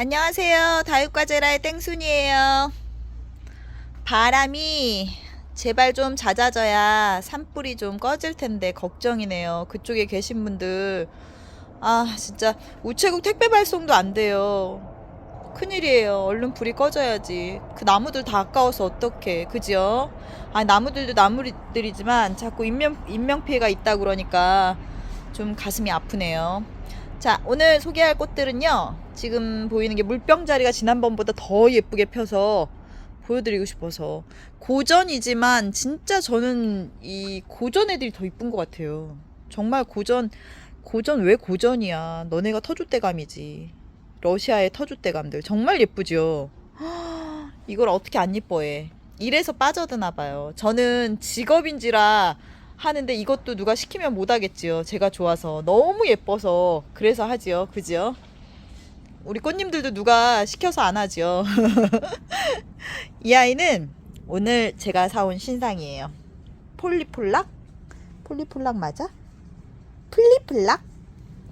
안녕하세요. 다육과제라의 땡순이에요. 바람이 제발 좀 잦아져야 산불이 좀 꺼질 텐데 걱정이네요. 그쪽에 계신 분들 아 진짜 우체국 택배 발송도 안 돼요. 큰일이에요. 얼른 불이 꺼져야지. 그 나무들 다 아까워서 어떡해. 그지요? 아 나무들도 나무들이지만 자꾸 인명 인명 피해가 있다 그러니까 좀 가슴이 아프네요. 자, 오늘 소개할 꽃들은요. 지금 보이는 게 물병 자리가 지난번보다 더 예쁘게 펴서 보여드리고 싶어서 고전이지만 진짜 저는 이 고전 애들이 더 이쁜 것 같아요. 정말 고전 고전 왜 고전이야? 너네가 터줏대감이지. 러시아의 터줏대감들 정말 예쁘죠. 이걸 어떻게 안 예뻐해? 이래서 빠져드나 봐요. 저는 직업인지라 하는데 이것도 누가 시키면 못 하겠지요. 제가 좋아서 너무 예뻐서 그래서 하지요. 그지요? 우리 꽃님들도 누가 시켜서 안 하지요. 이 아이는 오늘 제가 사온 신상이에요. 폴리폴락? 폴리폴락 맞아? 플리플락?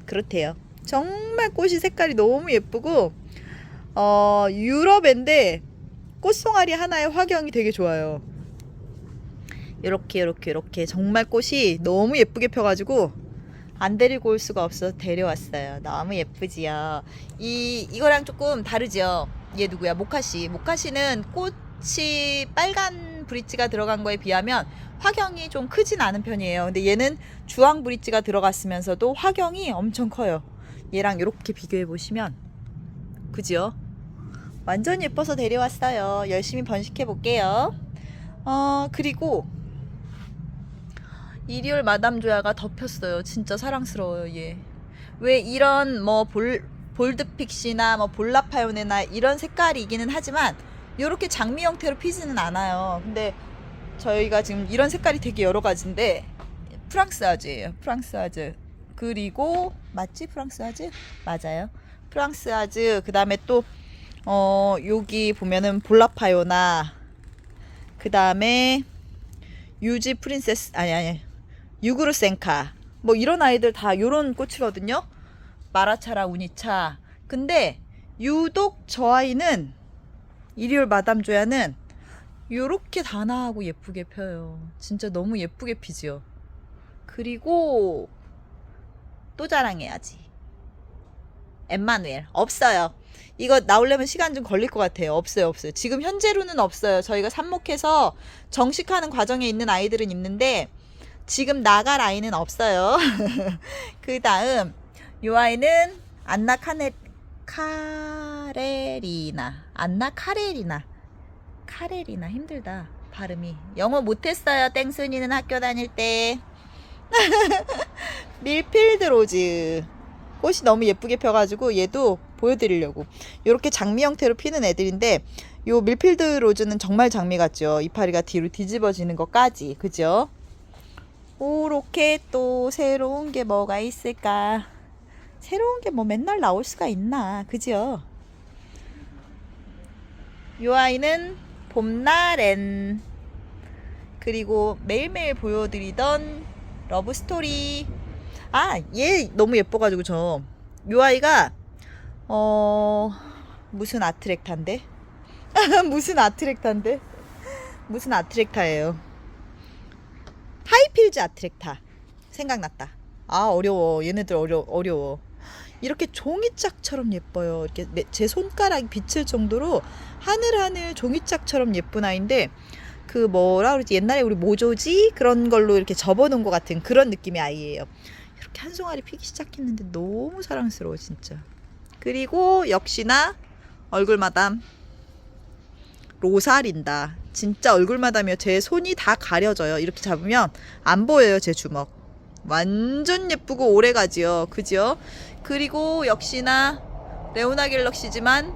그렇대요. 정말 꽃이 색깔이 너무 예쁘고 어 유럽인데 꽃송아리 하나의 화경이 되게 좋아요. 이렇게 이렇게 이렇게 정말 꽃이 너무 예쁘게 펴가지고 안 데리고 올 수가 없어서 데려왔어요. 너무 예쁘지요. 이 이거랑 조금 다르지요. 얘 누구야? 모카씨. 모카씨는 꽃이 빨간 브릿지가 들어간 거에 비하면 화경이 좀 크진 않은 편이에요. 근데 얘는 주황 브릿지가 들어갔으면서도 화경이 엄청 커요. 얘랑 이렇게 비교해 보시면 그지요? 완전 예뻐서 데려왔어요. 열심히 번식해 볼게요. 어 그리고 일요일 마담 조야가 덮였어요. 진짜 사랑스러워요, 얘. 왜 이런 뭐 볼, 볼드픽시나 뭐 볼라파요네나 이런 색깔이기는 하지만 이렇게 장미 형태로 피지는 않아요. 근데 저희가 지금 이런 색깔이 되게 여러 가지인데 프랑스 아즈예요. 프랑스 아즈. 그리고 맞지? 프랑스 아즈? 맞아요. 프랑스 아즈. 그다음에 또 어, 여기 보면은 볼라파요나 그다음에 유지 프린세스 아니 아니 유그루센카 뭐 이런 아이들 다 요런 꽃이거든요. 마라차라 우니차. 근데 유독 저 아이는 일요일 마담 조야는 요렇게 단아하고 예쁘게 펴요. 진짜 너무 예쁘게 피지요. 그리고 또 자랑해야지. 엠마누엘 없어요. 이거 나오려면 시간 좀 걸릴 것 같아요. 없어요, 없어요. 지금 현재로는 없어요. 저희가 삽목해서 정식하는 과정에 있는 아이들은 있는데 지금 나갈 아이는 없어요. 그 다음 요 아이는 안나 카네 카레리나. 안나 카레리나. 카레리나 힘들다. 발음이. 영어 못했어요. 땡순이는 학교 다닐 때. 밀필드 로즈. 꽃이 너무 예쁘게 펴가지고 얘도 보여드리려고. 이렇게 장미 형태로 피는 애들인데 요 밀필드 로즈는 정말 장미 같죠? 이파리가 뒤로 뒤집어지는 것까지. 그죠 오렇게 또 새로운 게 뭐가 있을까 새로운 게 뭐 맨날 나올 수가 있나 그죠 요 아이는 봄날엔 그리고 매일매일 보여드리던 러브스토리 아, 얘 너무 예뻐가지고 저. 요 아이가 어 무슨 아트렉타인데? 무슨 아트렉타인데? 무슨 아트렉타예요? 하이필즈 아트렉타 생각났다. 아 어려워. 얘네들 어려 어려워. 이렇게 종이짝처럼 예뻐요. 이렇게 내- 제 손가락이 비칠 정도로 하늘하늘 종이짝처럼 예쁜 아이인데 그 뭐라 그러지 옛날에 우리 모조지 그런 걸로 이렇게 접어놓은 것 같은 그런 느낌의 아이예요. 이렇게 한 송아리 피기 시작했는데 너무 사랑스러워 진짜. 그리고 역시나 얼굴 마담 로사린다. 진짜 얼굴 마담이요. 제 손이 다 가려져요. 이렇게 잡으면 안 보여요 제 주먹. 완전 예쁘고 오래 가지요. 그죠? 그리고 역시나 레오나 갤럭시지만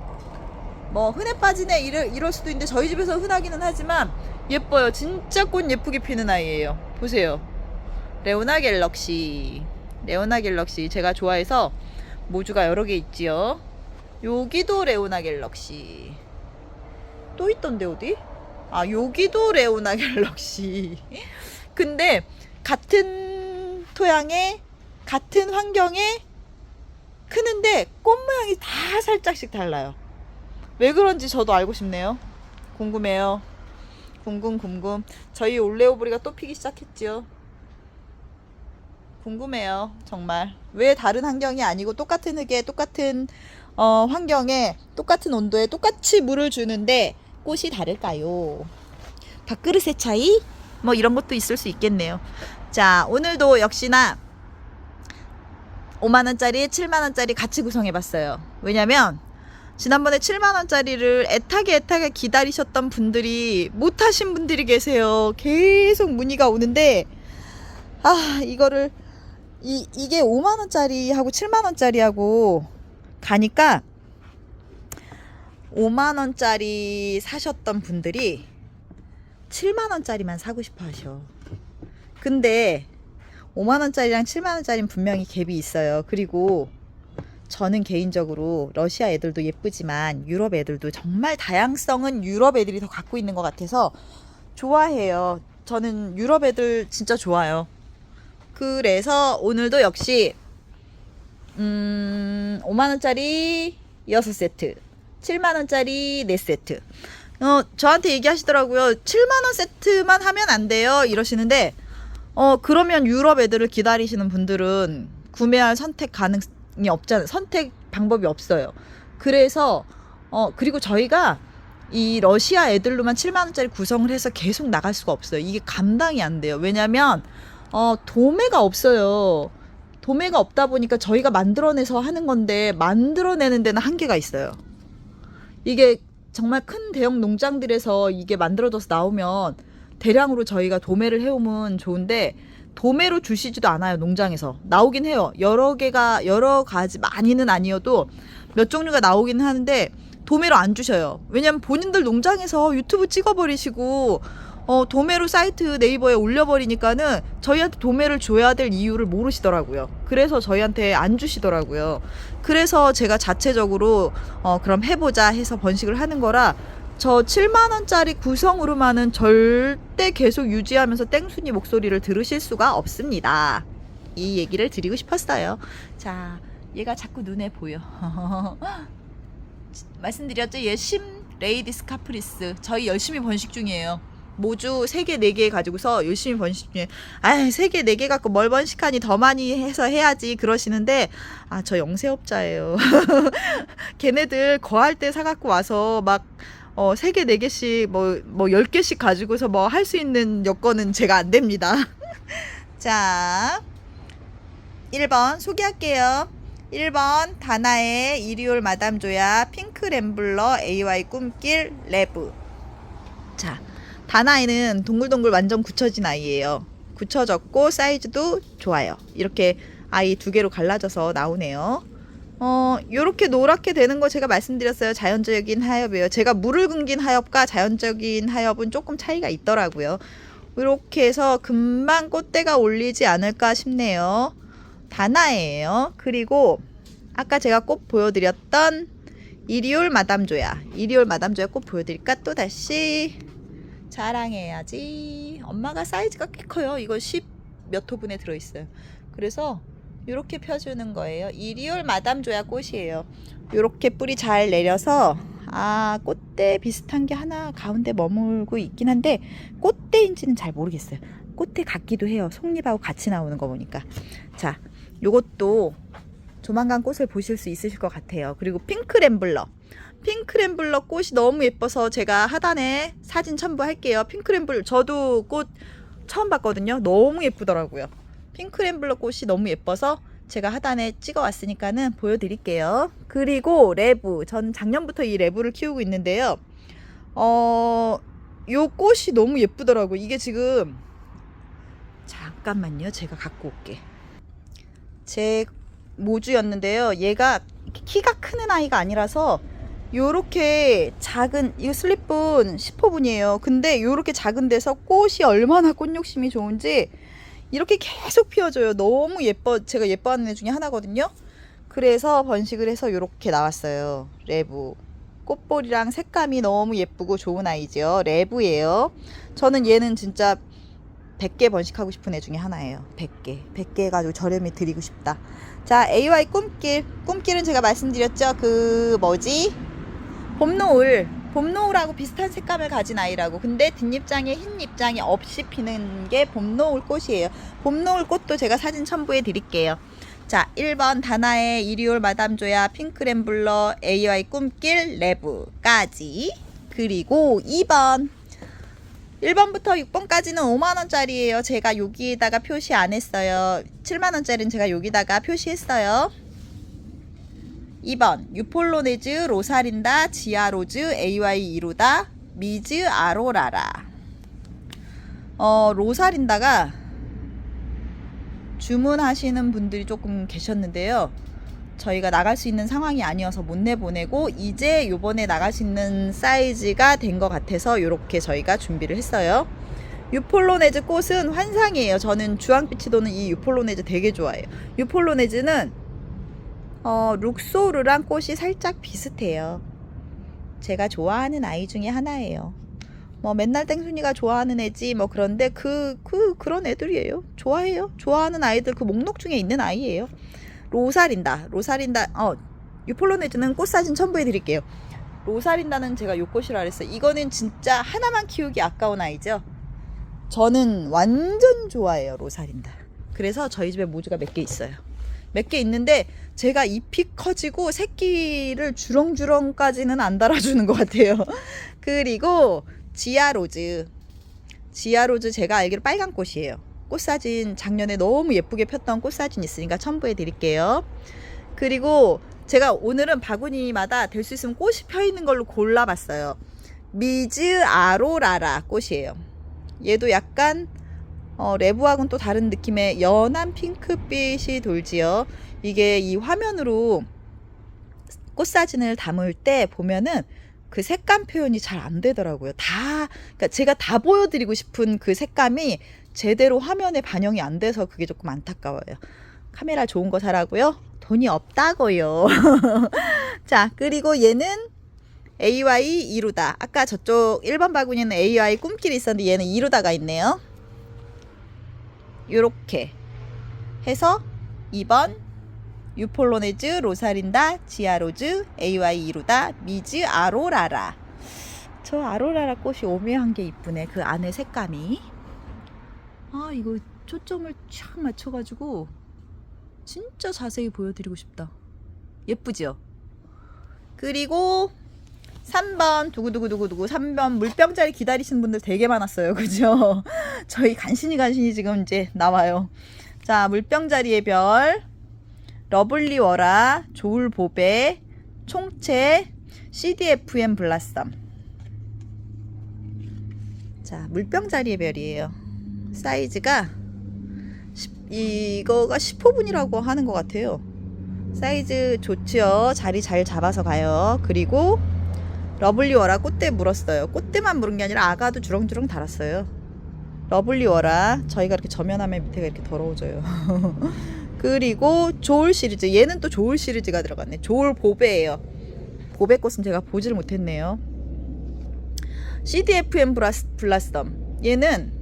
뭐 흔해 빠지네 이럴, 이럴 수도 있는데 저희 집에서 흔하기는 하지만 예뻐요. 진짜 꽃 예쁘게 피는 아이예요. 보세요. 레오나 갤럭시. 레오나 갤럭시 제가 좋아해서 모주가 여러 개 있지요. 여기도 레오나 갤럭시. 또 있던데 어디? 아 여기도 레오나 갤럭시. 근데 같은 토양에 같은 환경에 크는데 꽃 모양이 다 살짝 살짝씩 달라요. 왜 그런지 저도 알고 싶네요. 궁금해요. 궁금 궁금. 저희 올레오브리가 또 피기 시작했지요. 궁금해요. 정말. 왜 다른 환경이 아니고 똑같은 흙에 똑같은 어, 환경에 똑같은 온도에 똑같이 물을 주는데 꽃이 다를까요? 밥그릇의 차이? 뭐 이런 것도 있을 수 있겠네요. 자, 오늘도 역시나 5만원짜리, 7만원짜리 같이 구성해봤어요. 왜냐면, 지난번에 7만원짜리를 애타게 애타게 기다리셨던 분들이 못하신 분들이 계세요. 계속 문의가 오는데, 아, 이거를, 이, 이게 5만원짜리하고 7만원짜리하고 가니까, 5만원짜리 사셨던 분들이 7만원짜리만 사고 싶어 하셔. 근데 5만원짜리랑 7만원짜리는 분명히 갭이 있어요. 그리고 저는 개인적으로 러시아 애들도 예쁘지만 유럽 애들도 정말 다양성은 유럽 애들이 더 갖고 있는 것 같아서 좋아해요. 저는 유럽 애들 진짜 좋아요. 그래서 오늘도 역시 음 5만원짜리 6세트 7만원짜리 4세트 어, 저한테 얘기하시더라고요. 7만원 세트만 하면 안 돼요. 이러시는데 어, 그러면 유럽 애들을 기다리시는 분들은 구매할 선택 가능성이 없잖아요. 선택 방법이 없어요. 그래서, 어, 그리고 저희가 이 러시아 애들로만 7만원짜리 구성을 해서 계속 나갈 수가 없어요. 이게 감당이 안 돼요. 왜냐면, 어, 도매가 없어요. 도매가 없다 보니까 저희가 만들어내서 하는 건데, 만들어내는 데는 한계가 있어요. 이게 정말 큰 대형 농장들에서 이게 만들어져서 나오면, 대량으로 저희가 도매를 해오면 좋은데 도매로 주시지도 않아요 농장에서. 나오긴 해요. 여러 개가 여러 가지 많이는 아니어도 몇 종류가 나오긴 하는데 도매로 안 주셔요. 왜냐면 본인들 농장에서 유튜브 찍어버리시고 어, 도매로 사이트 네이버에 올려버리니까는 저희한테 도매를 줘야 될 이유를 모르시더라고요. 그래서 저희한테 안 주시더라고요. 그래서 제가 자체적으로 어, 그럼 해보자 해서 번식을 하는 거라 저 7만 원짜리 구성으로만은 절대 계속 유지하면서 땡순이 목소리를 들으실 수가 없습니다. 이 얘기를 드리고 싶었어요. 자, 얘가 자꾸 눈에 보여. 말씀드렸죠? 얘 심 레이디스 카프리스. 저희 열심히 번식 중이에요. 모주 3개, 4개 가지고서 열심히 번식 중에, 아, 3개, 4개 갖고 뭘 번식하니 더 많이 해서 해야지 그러시는데, 아, 저 영세업자예요. 걔네들 거할 때 사갖고 와서 막, 어, 3개, 4개씩, 뭐, 뭐, 10개씩 가지고서 뭐 할 수 있는 여건은 제가 안 됩니다. 자, 1번 소개할게요. 1번 다나의 이리올 마담조야 핑크 램블러 AY 꿈길 레브. 자, 다나이는 동글동글 완전 굳혀진 아이예요. 굳혀졌고 사이즈도 좋아요. 이렇게 아이 두 개로 갈라져서 나오네요. 어, 요렇게 노랗게 되는 거 제가 말씀드렸어요. 자연적인 하엽이에요. 제가 물을 굶긴 하엽과 자연적인 하엽은 조금 차이가 있더라고요. 이렇게 해서 금방 꽃대가 올리지 않을까 싶네요. 다나예요. 그리고 아까 제가 꽃 보여드렸던 이리올 마담조야. 이리올 마담조야 꽃 보여드릴까? 또 다시 자랑해야지. 엄마가 사이즈가 꽤 커요. 이거 10 몇 호분에 들어있어요. 그래서 이렇게 펴주는 거예요. 이리올 마담 조야 꽃이에요. 이렇게 뿌리 잘 내려서 아 꽃대 비슷한 게 하나 가운데 머물고 있긴 한데 꽃대인지는 잘 모르겠어요. 꽃대 같기도 해요. 속잎하고 같이 나오는 거 보니까. 자, 요것도 조만간 꽃을 보실 수 있으실 것 같아요. 그리고 핑크 램블러. 핑크 램블러 꽃이 너무 예뻐서 제가 하단에 사진 첨부할게요. 핑크 램블러 저도 꽃 처음 봤거든요. 너무 예쁘더라고요. 핑크 램블러 꽃이 너무 예뻐서 제가 하단에 찍어 왔으니까는 보여드릴게요. 그리고 레브. 전 작년부터 이 레브를 키우고 있는데요. 어, 요 꽃이 너무 예쁘더라고요. 이게 지금 잠깐만요. 제가 갖고 올게. 제 모주였는데요. 얘가 키가 크는 아이가 아니라서 요렇게 작은 이거 슬립분 10호분이에요. 근데 요렇게 작은 데서 꽃이 얼마나 꽃 욕심이 좋은지 이렇게 계속 피워줘요. 너무 예뻐. 제가 예뻐하는 애 중에 하나거든요. 그래서 번식을 해서 요렇게 나왔어요. 레브. 꽃볼이랑 색감이 너무 예쁘고 좋은 아이죠. 레브예요. 저는 얘는 진짜 100개 번식하고 싶은 애 중에 하나예요. 100개. 100개 해가지고 저렴히 드리고 싶다. 자, AY 꿈길. 꿈길은 제가 말씀드렸죠. 그, 뭐지? 봄노을. 봄노을하고 비슷한 색감을 가진 아이라고. 근데 뒷잎장에 흰 잎장이 없이 피는 게 봄노을 꽃이에요. 봄노을 꽃도 제가 사진 첨부해 드릴게요. 자, 1번 다나의 이리올 마담조야 핑크램블러 AY 꿈길 레브까지. 그리고 2번 1번부터 6번까지는 5만원짜리예요. 제가 여기에다가 표시 안 했어요. 7만원짜리는 제가 여기다가 표시했어요. 2번 유폴로네즈 로사린다 지아로즈 AY 이루다 미즈 아로라라 어 로사린다가 주문하시는 분들이 조금 계셨는데요. 저희가 나갈 수 있는 상황이 아니어서 못 내보내고 이제 요번에 나갈 수 있는 사이즈가 된 것 같아서 이렇게 저희가 준비를 했어요. 유폴로네즈 꽃은 환상이에요. 저는 주황빛이 도는 이 유폴로네즈 되게 좋아해요. 유폴로네즈는 어, 룩소르랑 꽃이 살짝 비슷해요. 제가 좋아하는 아이 중에 하나예요. 뭐 맨날 땡순이가 좋아하는 애지 뭐 그런데 그, 그 그런 애들이에요. 좋아해요. 좋아하는 아이들 그 목록 중에 있는 아이예요. 로사린다. 로사린다. 어, 유폴로네즈는 꽃 사진 첨부해 드릴게요. 로사린다는 제가 요 꽃이라 그랬어요. 이거는 진짜 하나만 키우기 아까운 아이죠. 저는 완전 좋아해요. 로사린다. 그래서 저희 집에 모주가 몇 개 있어요. 몇 개 있는데 제가 잎이 커지고 새끼를 주렁주렁까지는 안 달아주는 것 같아요. 그리고 지아로즈. 지아로즈 제가 알기로 빨간 꽃이에요. 꽃사진 작년에 너무 예쁘게 폈던 꽃사진 있으니까 첨부해 드릴게요. 그리고 제가 오늘은 바구니마다 될 수 있으면 꽃이 펴 있는 걸로 골라봤어요. 미즈 아로라라 꽃이에요. 얘도 약간 어, 레브하고는 또 다른 느낌의 연한 핑크빛이 돌지요. 이게 이 화면으로 꽃 사진을 담을 때 보면은 그 색감 표현이 잘 안 되더라고요. 다, 그러니까 제가 다 보여드리고 싶은 그 색감이 제대로 화면에 반영이 안 돼서 그게 조금 안타까워요. 카메라 좋은 거 사라고요? 돈이 없다고요. 자, 그리고 얘는 AY 이루다. 아까 저쪽 1번 바구니는 AY 꿈길이 있었는데 얘는 이루다가 있네요. 요렇게 해서 2번 유폴로네즈 로사린다 지아로즈 AY 이루다 미즈 아로라라. 저 아로라라 꽃이 오묘한 게 이쁘네 그 안에 색감이. 아 이거 초점을 촥 맞춰가지고 진짜 자세히 보여드리고 싶다. 예쁘지요 그리고 3번 두구두구두구두구 3번 물병자리 기다리시는 분들 되게 많았어요. 그죠? 저희 간신히 간신히 지금 이제 나와요. 자 물병자리의 별. 러블리 워라 조울 보배 총채 CDFM 블라썸 자 물병자리의 별이에요. 사이즈가 10, 이거가 10호분이라고 하는 것 같아요. 사이즈 좋지요. 자리 잘 잡아서 가요. 그리고 러블리워라 꽃대 물었어요. 꽃대만 물은 게 아니라 아가도 주렁주렁 달았어요. 러블리워라 저희가 이렇게 저면하면 밑에가 이렇게 더러워져요. 그리고 조울 시리즈 얘는 또 조울 시리즈가 들어갔네. 조울 보배예요. 보배 꽃은 제가 보지를 못했네요. CDFM 블라스, 블라썸 얘는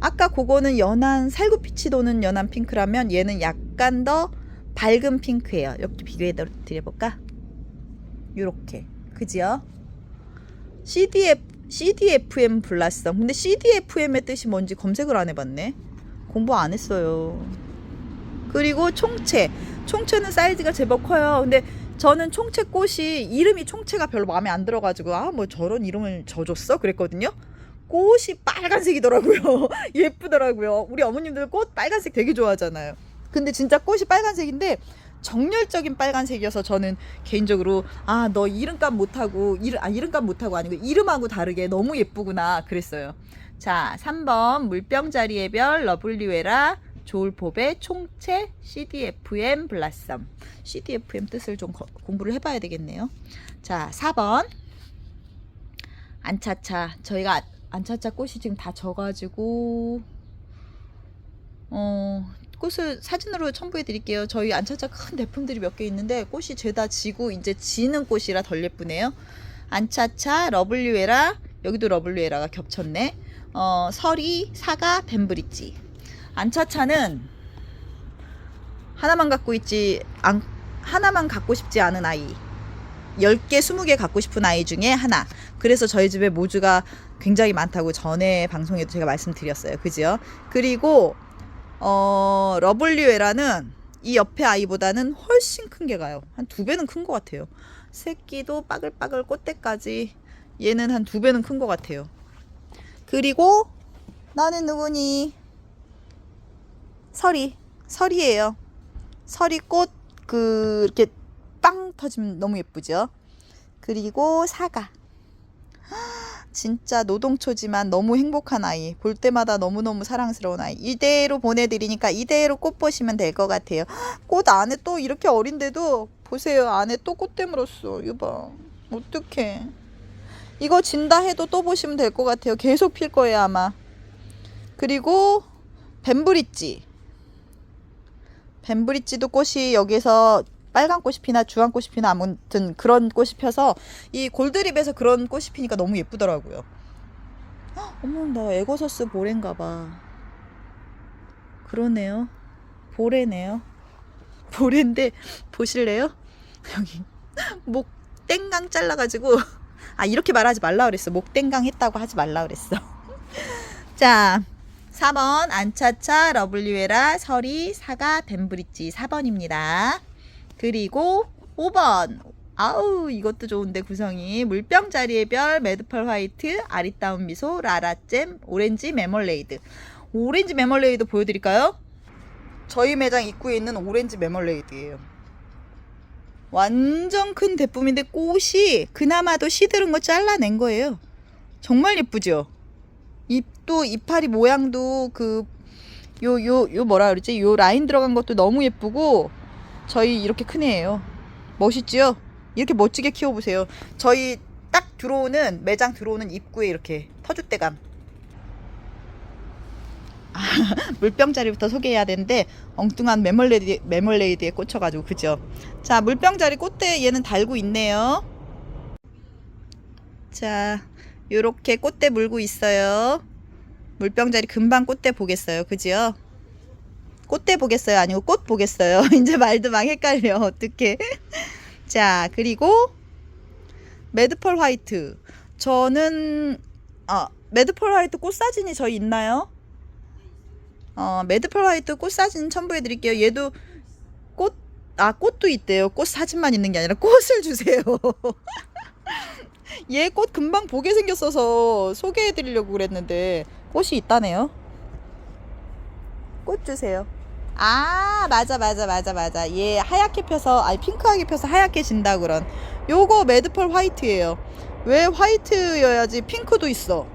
아까 그거는 연한 살구빛이 도는 연한 핑크라면 얘는 약간 더 밝은 핑크예요. 이렇게 비교해 드려볼까? 요렇게 그지요? CDF, CDFM 블라썸. 근데 CDFM의 뜻이 뭔지 검색을 안 해봤네. 공부 안 했어요. 그리고 총채. 총채는 사이즈가 제법 커요. 근데 저는 총채 꽃이 이름이 총채가 별로 마음에 안 들어가지고 아 뭐 저런 이름을 져줬어 그랬거든요. 꽃이 빨간색이더라고요. 예쁘더라고요. 우리 어머님들 꽃 빨간색 되게 좋아하잖아요. 근데 진짜 꽃이 빨간색인데 정열적인 빨간색이어서 저는 개인적으로 아 너 이름값 못하고 이름 아 이름값 못하고 아니고 이름하고 다르게 너무 예쁘구나 그랬어요. 자 3번 물병 자리의 별 러블리웨라 조울포베 총채 CDFM 블라썸 CDFM 뜻을 좀 거- 공부를 해봐야 되겠네요. 자 4번 안차차 저희가 안차차 꽃이 지금 다 져가지고 어 꽃을 사진으로 첨부해 드릴게요. 저희 안차차 큰 대품들이 몇 개 있는데 꽃이 죄다 지고 이제 지는 꽃이라 덜 예쁘네요. 안차차 러블리웨라 여기도 러블리웨라가 겹쳤네. 어, 서리, 사과, 벤브릿지. 안차차는 하나만 갖고 있지, 안, 하나만 갖고 싶지 않은 아이. 10개, 20개 갖고 싶은 아이 중에 하나. 그래서 저희 집에 모주가 굉장히 많다고 전에 방송에도 제가 말씀드렸어요. 그죠? 그리고, 어, 러블리웨라는 이 옆에 아이보다는 훨씬 큰 게 가요. 한 두 배는 큰 것 같아요. 새끼도 빠글빠글 꽃대까지 얘는 한 두 배는 큰 것 같아요. 그리고 나는 누구니? 설이. 설이에요. 설이 꽃, 그, 이렇게 빵 터지면 너무 예쁘죠? 그리고 사과. 진짜 노동초지만 너무 행복한 아이. 볼 때마다 너무너무 사랑스러운 아이. 이대로 보내드리니까 이대로 꽃 보시면 될 것 같아요. 꽃 안에 또 이렇게 어린데도 보세요. 안에 또 꽃대 물었어. 이거 봐. 어떡해. 이거 진다 해도 또 보시면 될 것 같아요. 계속 필 거예요, 아마. 그리고 뱀브릿지. 뱀브릿지도 꽃이 여기서 빨간 꽃이 피나 주황 꽃이 피나 아무튼 그런 꽃이 펴서 이 골드립에서 그런 꽃이 피니까 너무 예쁘더라고요. 헉, 어머 나 에거서스 보레인가 봐. 그러네요. 보레네요. 보레인데 보실래요? 여기 목 땡강 잘라가지고 아 이렇게 말하지 말라 그랬어. 목 땡강 했다고 하지 말라 그랬어. 자 4번 안차차 러블리웨라 서리 사과 벤브릿지 4번입니다. 그리고 5번 아우 이것도 좋은데 구성이 물병 자리의 별 매드펄 화이트 아리따운 미소 라라잼 오렌지 메멀레이드 오렌지 메멀레이드 보여드릴까요? 저희 매장 입구에 있는 오렌지 메멀레이드예요. 완전 큰 대품인데 꽃이 그나마도 시드른 거 잘라낸 거예요. 정말 예쁘죠? 잎도 이파리 모양도 그 요 요 요 뭐라 그러지? 요 라인 들어간 것도 너무 예쁘고 저희 이렇게 큰 애예요. 멋있지요? 이렇게 멋지게 키워보세요. 저희 딱 들어오는 매장 들어오는 입구에 이렇게 터줏대감. 아, 물병 자리부터 소개해야 되는데 엉뚱한 메멀레이드, 메멀레이드에 꽂혀가지고 그죠? 자 물병 자리 꽃대 얘는 달고 있네요. 자 요렇게 꽃대 물고 있어요. 물병 자리 금방 꽃대 보겠어요. 그지요? 꽃대 보겠어요? 아니고 꽃 보겠어요? 이제 말도 막 헷갈려. 어떡해. 자, 그리고 매드펄 화이트. 저는 어, 매드펄 화이트 꽃 사진이 저희 있나요? 어, 매드펄 화이트 꽃 사진 첨부해 드릴게요. 얘도 꽃, 아, 꽃도 있대요. 꽃 사진만 있는 게 아니라 꽃을 주세요. 얘 꽃 금방 보게 생겼어서 소개해 드리려고 그랬는데 꽃이 있다네요. 꽃 주세요. 아 맞아 맞아 맞아 맞아. 얘 하얗게 펴서 아니 핑크하게 펴서 하얗게 진다 그런. 요거 매드펄 화이트예요. 왜 화이트여야지 핑크도 있어?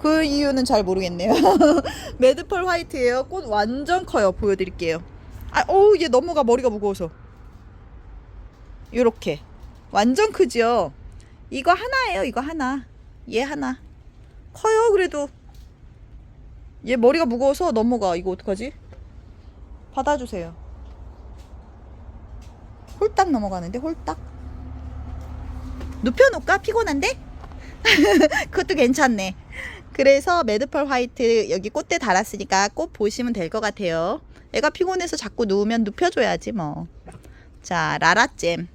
그 이유는 잘 모르겠네요. 매드펄 화이트예요. 꽃 완전 커요. 보여드릴게요. 아 어우 얘 너무가 머리가 무거워서. 요렇게. 완전 크지요 이거 하나예요 이거 하나. 얘 하나. 커요 그래도. 얘 머리가 무거워서 넘어가. 이거 어떡하지 받아주세요. 홀딱 넘어가는데 홀딱? 눕혀놓을까? 피곤한데? 그것도 괜찮네. 그래서 매드펄 화이트 여기 꽃대 달았으니까 꽃 보시면 될 것 같아요. 애가 피곤해서 자꾸 누우면 눕혀줘야지 뭐 자 라라잼.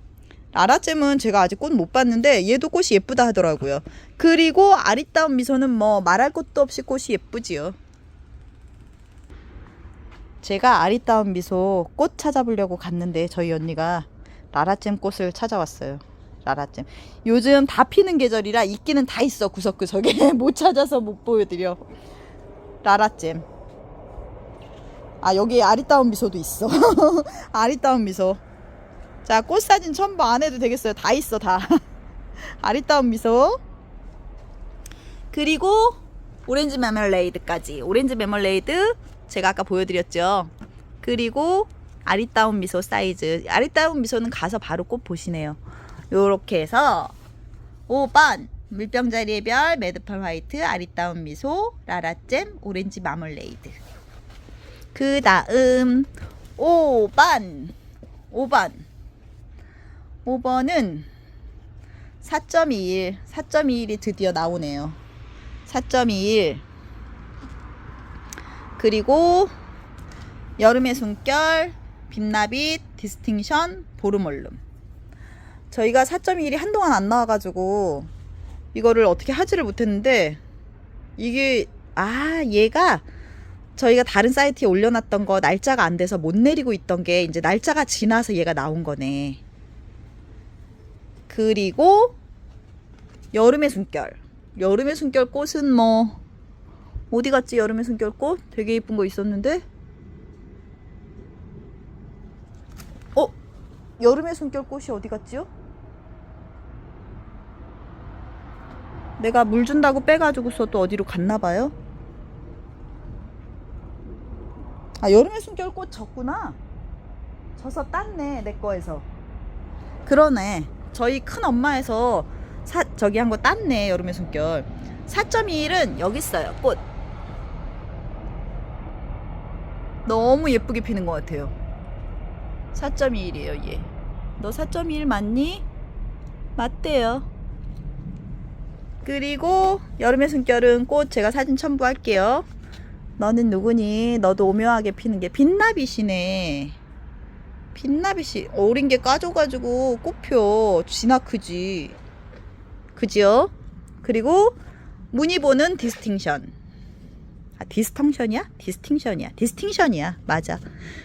라라잼은 제가 아직 꽃 못 봤는데 얘도 꽃이 예쁘다 하더라고요. 그리고 아리따운 미소는 뭐 말할 것도 없이 꽃이 예쁘지요 제가 아리따운 미소 꽃 찾아보려고 갔는데 저희 언니가 라라잼 꽃을 찾아왔어요. 라라잼. 요즘 다 피는 계절이라 있기는 다 있어 구석구석에 못 찾아서 못 보여드려. 라라잼. 아 여기 아리따운 미소도 있어. 아리따운 미소. 자 꽃 사진 첨부 안 해도 되겠어요. 다 있어 다. 아리따운 미소. 그리고 오렌지 메멀레이드까지. 오렌지 메멀레이드 제가 아까 보여드렸죠. 그리고 아리따운 미소 사이즈. 아리따운 미소는 가서 바로 꽃 보시네요. 요렇게 해서 5번 물병자리의 별, 매드펄 화이트, 아리따운 미소, 라라잼, 오렌지 마멀레이드. 그 다음 5번 5번 5번은 4.21 4.21이 드디어 나오네요. 4.21 그리고 여름의 숨결, 빛나빛, 디스팅션, 보름얼룸. 저희가 4.1이 한동안 안 나와가지고 이거를 어떻게 하지를 못했는데 이게 아 얘가 저희가 다른 사이트에 올려놨던 거 날짜가 안 돼서 못 내리고 있던 게 이제 날짜가 지나서 얘가 나온 거네. 그리고 여름의 숨결. 여름의 숨결 꽃은 뭐 어디 갔지 여름의 숨결 꽃? 되게 예쁜 거 있었는데. 어? 여름의 숨결 꽃이 어디 갔지요? 내가 물 준다고 빼가지고서 또 어디로 갔나 봐요. 아 여름의 숨결 꽃 졌구나. 져서 땄네 내 거에서. 그러네. 저희 큰 엄마에서 사, 저기 한 거 땄네 여름의 숨결. 4.21은 여기 있어요 꽃. 너무 예쁘게 피는 것 같아요. 4.21이에요 얘. 너 4.21 맞니? 맞대요. 그리고 여름의 숨결은 꽃 제가 사진 첨부할게요. 너는 누구니? 너도 오묘하게 피는 게 빛나빛이네. 빛나빛이 어린 게 까져가지고 꽃표 진화 크지. 그지요? 그리고 무늬 보는 디스팅션. 아, 디스텅션이야? 디스팅션이야. 디스팅션이야. 맞아.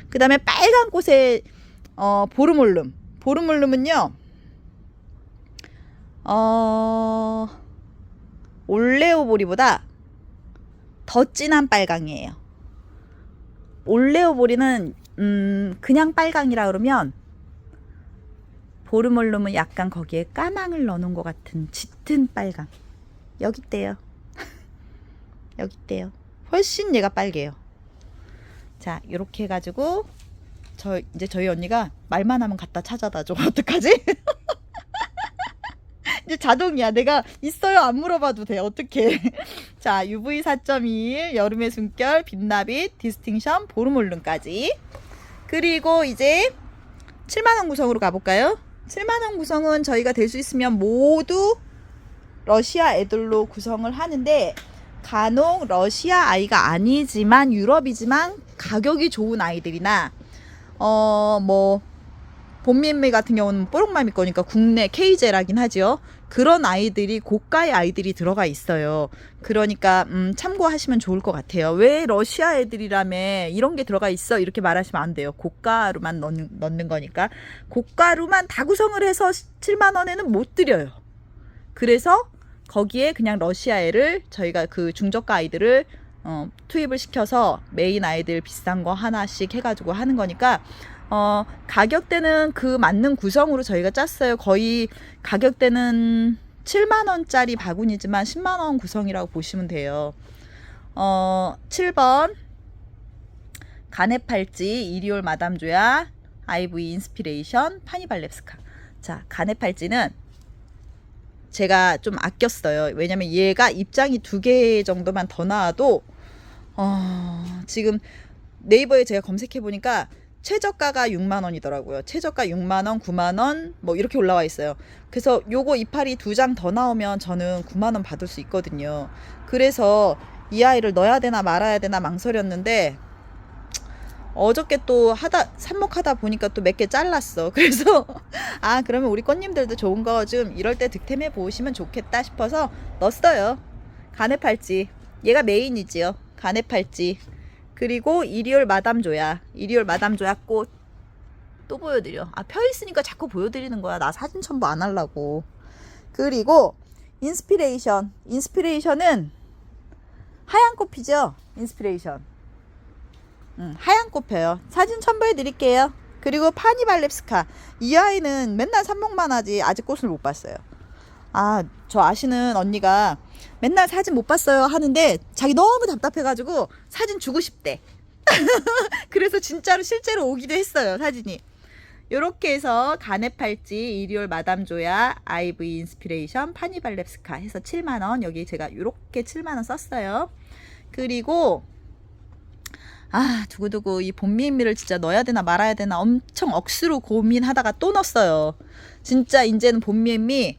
그 다음에 빨간 꽃의 어, 보르몰름. 보르몰름은요, 어, 올레오보리보다 더 진한 빨강이에요. 올레오보리는 음, 그냥 빨강이라 그러면 보르몰름은 약간 거기에 까망을 넣어놓은 것 같은 짙은 빨강. 여기 있대요. 여기 있대요. 훨씬 얘가 빨개요. 자, 이렇게 해가지고 저 이제 저희 언니가 말만 하면 갖다 찾아다 줘. 어떡하지? 이제 자동이야. 내가 있어요. 안 물어봐도 돼. 어떻게? 자, UV 4.21, 여름의 숨결, 빛나빛, 디스팅션, 보름올름까지. 그리고 이제 7만원 구성으로 가볼까요? 7만원 구성은 저희가 될 수 있으면 모두 러시아 애들로 구성을 하는데 간혹 러시아 아이가 아니지만 유럽이지만 가격이 좋은 아이들이나 어뭐 봄미미 같은 경우는 뽀록마미 거니까 국내 케이제라긴 하죠. 그런 아이들이 고가의 아이들이 들어가 있어요. 그러니까 음, 참고하시면 좋을 것 같아요. 왜 러시아 애들이라며 이런 게 들어가 있어 이렇게 말하시면 안 돼요. 고가로만 넣는, 넣는 거니까 고가로만 다 구성을 해서 7만 원에는 못 드려요. 그래서 거기에 그냥 러시아 애를 저희가 그 중저가 아이들을 어, 투입을 시켜서 메인 아이들 비싼 거 하나씩 해가지고 하는 거니까 어, 가격대는 그 맞는 구성으로 저희가 짰어요. 거의 가격대는 7만 원짜리 바구니지만 10만 원 구성이라고 보시면 돼요. 어, 7번. 가네팔찌, 이리올 마담조야, 아이브이 인스피레이션, 파니발렙스카. 자, 가네팔찌는 제가 좀 아꼈어요. 왜냐면 얘가 입장이 두 개 정도만 더 나와도, 어, 지금 네이버에 제가 검색해 보니까 최저가가 6만 원이더라고요. 최저가 6만 원, 9만 원, 뭐 이렇게 올라와 있어요. 그래서 요거 이파리 두 장 더 나오면 저는 9만 원 받을 수 있거든요. 그래서 이 아이를 넣어야 되나 말아야 되나 망설였는데 어저께 또 하다 삽목하다 보니까 또 몇 개 잘랐어. 그래서 아 그러면 우리 꽃님들도 좋은 거 좀 이럴 때 득템해 보시면 좋겠다 싶어서 넣었어요. 가네팔찌 얘가 메인이지요. 가네팔찌 그리고 이리올 마담조야. 이리올 마담조야 꽃. 또 보여드려. 아, 펴 있으니까 자꾸 보여드리는 거야. 나 사진 첨부 안 하려고. 그리고 인스피레이션. 인스피레이션은 하얀 꽃이죠. 인스피레이션. 음, 하얀 꽃펴요. 사진 첨부해 드릴게요. 그리고 파니발렙스카. 이 아이는 맨날 삽목만 하지 아직 꽃을 못 봤어요. 아, 저 아시는 언니가 맨날 사진 못 봤어요 하는데 자기 너무 답답해가지고 사진 주고 싶대. 그래서 진짜로 실제로 오기도 했어요 사진이. 요렇게 해서 가네팔찌, 이리올 마담조야, 아이브이 인스피레이션, 파니발렙스카 해서 7만원. 여기 제가 요렇게 7만원 썼어요. 그리고, 아, 두고두고 이 봄미미를 진짜 넣어야 되나 말아야 되나 엄청 억수로 고민하다가 또 넣었어요. 진짜 이제는 봄미미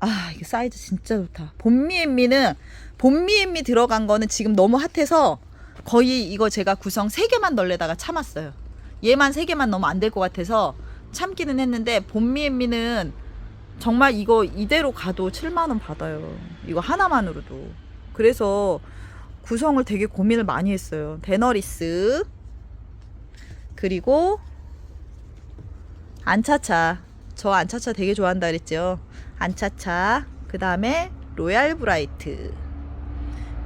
아, 이게 사이즈 진짜 좋다. 봄미엠미는 봄미엠미 들어간 거는 지금 너무 핫해서 거의 이거 제가 구성 3개만 널려다가 참았어요. 얘만 3개만 넣으면 안 될 것 같아서 참기는 했는데 봄미엠미는 정말 이거 이대로 가도 7만원 받아요. 이거 하나만으로도. 그래서 구성을 되게 고민을 많이 했어요. 데너리스. 그리고 안차차. 저 안차차 되게 좋아한다 그랬죠. 안차차. 그 다음에 로얄 브라이트.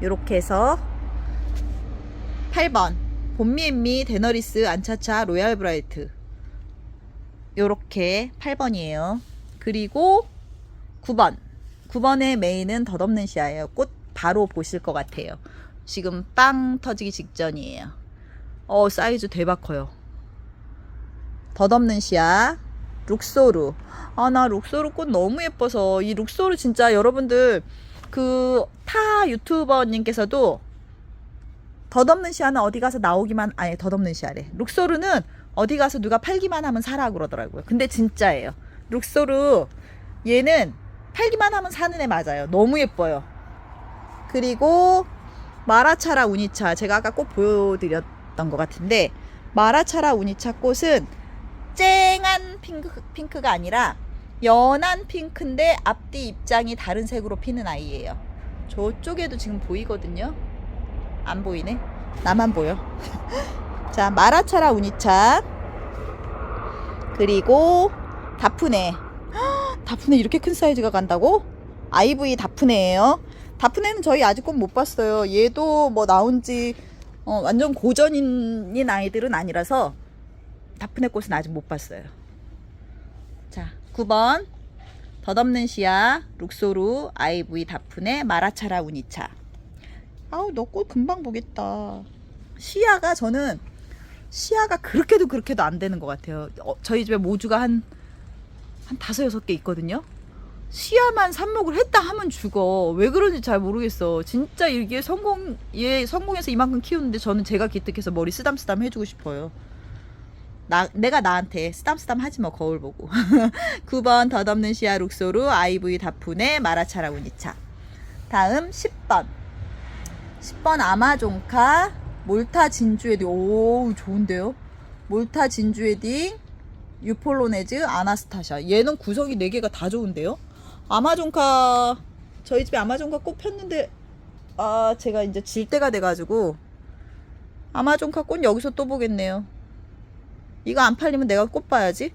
요렇게 해서 8번. 봄미엠미 데너리스 안차차 로얄 브라이트. 요렇게 8번이에요. 그리고 9번. 9번의 메인은 덧없는 시야예요. 꽃 바로 보실 것 같아요. 지금 빵 터지기 직전이에요. 어, 사이즈 대박 커요. 덧없는 시야. 룩소르. 아, 나 룩소르 꽃 너무 예뻐서. 이 룩소르 진짜 여러분들 그 타 유튜버님께서도 덧없는 시야는 어디 가서 나오기만, 아니, 덧없는 시야래. 룩소르는 어디 가서 누가 팔기만 하면 사라 그러더라고요. 근데 진짜예요. 룩소르 얘는 팔기만 하면 사는 애 맞아요. 너무 예뻐요. 그리고 마라차라 우니차 제가 아까 꼭 보여드렸던 것 같은데 마라차라 우니차 꽃은 쨍한 핑크, 핑크가 아니라 연한 핑크인데 앞뒤 입장이 다른 색으로 피는 아이예요. 저쪽에도 지금 보이거든요. 안 보이네. 나만 보여. 자, 마라차라 우니차. 그리고 다프네. 헉, 다프네 이렇게 큰 사이즈가 간다고? 아이브이 다프네예요. 다프네는 저희 아직 꼭 못 봤어요. 얘도 뭐 나온 지 어, 완전 고전인 아이들은 아니라서 다프네 꽃은 아직 못 봤어요. 자, 9번 덧없는 시야 룩소루 아이브이 다프네 마라차라 우니차. 아우 너 꽃 금방 보겠다. 시야가 저는 시야가 그렇게도 그렇게도 안 되는 것 같아요. 어, 저희 집에 모주가 한, 한 다섯, 여섯 개 있거든요. 시야만 삽목을 했다 하면 죽어. 왜 그런지 잘 모르겠어. 진짜 이게 성공, 얘 성공해서 이만큼 키우는데 저는 제가 기특해서 머리 쓰담쓰담 해주고 싶어요. 나, 내가 나한테 쓰담쓰담 하지 뭐, 거울 보고. 9번 덧없는 시야 룩소루 아이브이 다푸네 마라차라 우니차. 다음 10번. 10번 아마존카 몰타 진주 웨딩 오 좋은데요 몰타 진주 웨딩 유폴로네즈 아나스타샤 얘는 구성이 4개가 다 좋은데요 아마존카 저희 집에 아마존카 꽃 폈는데 아 제가 이제 질 때가 돼가지고 아마존카 꽃 여기서 또 보겠네요. 이거 안 팔리면 내가 꽃 봐야지.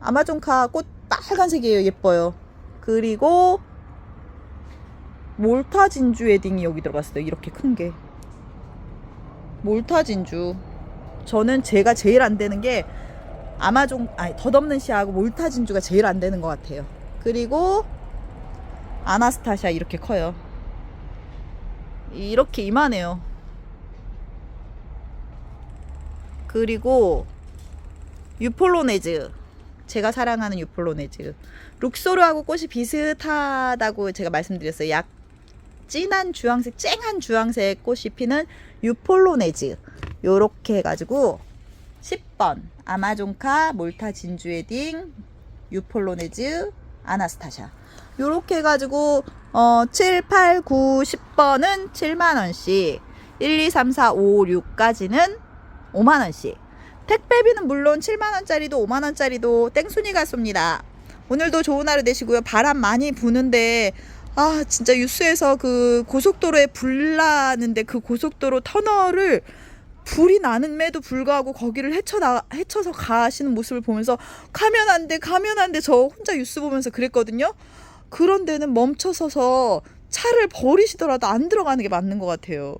아마존카 꽃 빨간색이에요. 예뻐요. 그리고 몰타 진주 웨딩이 여기 들어갔어요. 이렇게 큰게. 몰타 진주. 저는 제가 제일 안 되는 게 아마존 아니 덧없는 시하고 몰타 진주가 제일 안 되는 것 같아요. 그리고 아나스타샤 이렇게 커요. 이렇게 이만해요. 그리고 유폴로네즈 제가 사랑하는 유폴로네즈 룩소르하고 꽃이 비슷하다고 제가 말씀드렸어요. 약 진한 주황색, 쨍한 주황색 꽃이 피는 유폴로네즈. 요렇게 해가지고 10번 아마존카 몰타 진주 웨딩 유폴로네즈 아나스타샤. 요렇게 해가지고 어 7, 8, 9, 10번은 7만원씩 1, 2, 3, 4, 5, 6까지는 5만원씩 택배비는 물론 7만원짜리도 5만원짜리도 땡순이가 쏩니다. 오늘도 좋은 하루 되시고요. 바람 많이 부는데 아 진짜 뉴스에서 그 고속도로에 불 나는데 그 고속도로 터널을 불이 나는에도 불구하고 거기를 헤쳐 나 헤쳐서 가시는 모습을 보면서 가면 안 돼, 가면 안 돼. 저 혼자 뉴스 보면서 그랬거든요. 그런 데는 멈춰서서 차를 버리시더라도 안 들어가는 게 맞는 것 같아요.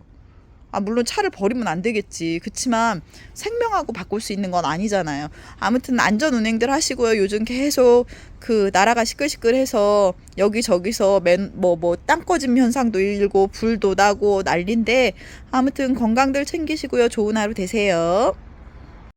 아, 물론 차를 버리면 안 되겠지. 그치만 생명하고 바꿀 수 있는 건 아니잖아요. 아무튼 안전 운행들 하시고요. 요즘 계속 그 나라가 시끌시끌해서 여기저기서 맨, 뭐, 뭐, 땅 꺼짐 현상도 일고, 불도 나고 난린데, 아무튼 건강들 챙기시고요. 좋은 하루 되세요.